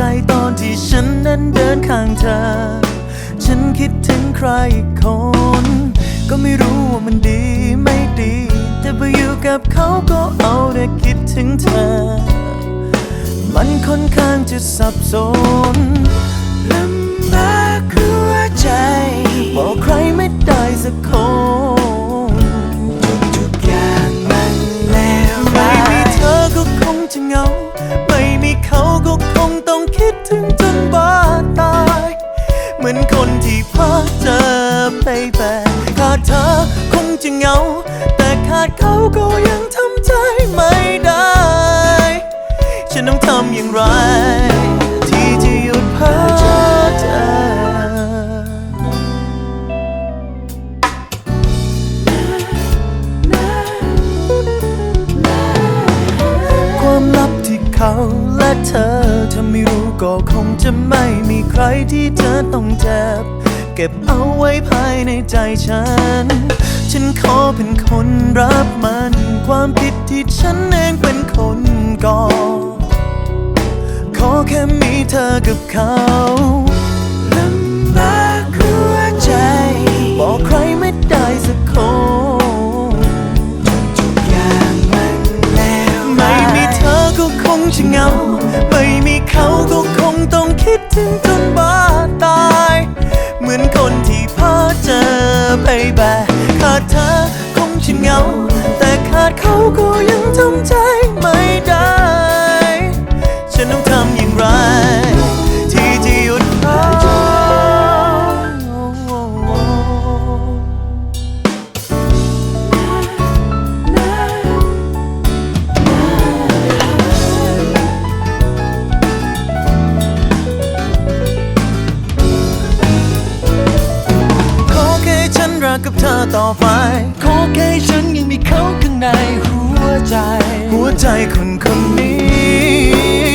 ใจตอนที่ฉันนั้นเดินข้างเธอ ฉันคิดถึงใครคน ก็ไม่รู้ว่ามันดีไม่ดี แต่พออยู่กับเขาก็เอาแต่คิดถึงเธอ มันค่อนข้างจะสับสนาดเขาก็ยังทำใจไม่ได้ ฉันต้องทำอย่างไร ที่จะหยุดพาเธอความลับที่เขาและเธอเธอไม่รู้ก็คงจะไม่มีใครที่เธอต้องเจ็บ เก็บเอาไว้ภายในใจฉัน ฉันขอเป็นคนรับมัน ความผิดที่ฉันเองเป็นคนก่อ ขอแค่มีเธอกับเขาลำบากหัวใจ บอกใครไม่ได้สักคนทุกอย่างมันแล้วไม่มีเธอก็คงจะเหงา ไม่มีเขาก็คงต้องคิดถึงจน ต่อไป ขอแค่ฉันยังมีเขาข้างในหัวใจ หัวใจคนคนนี้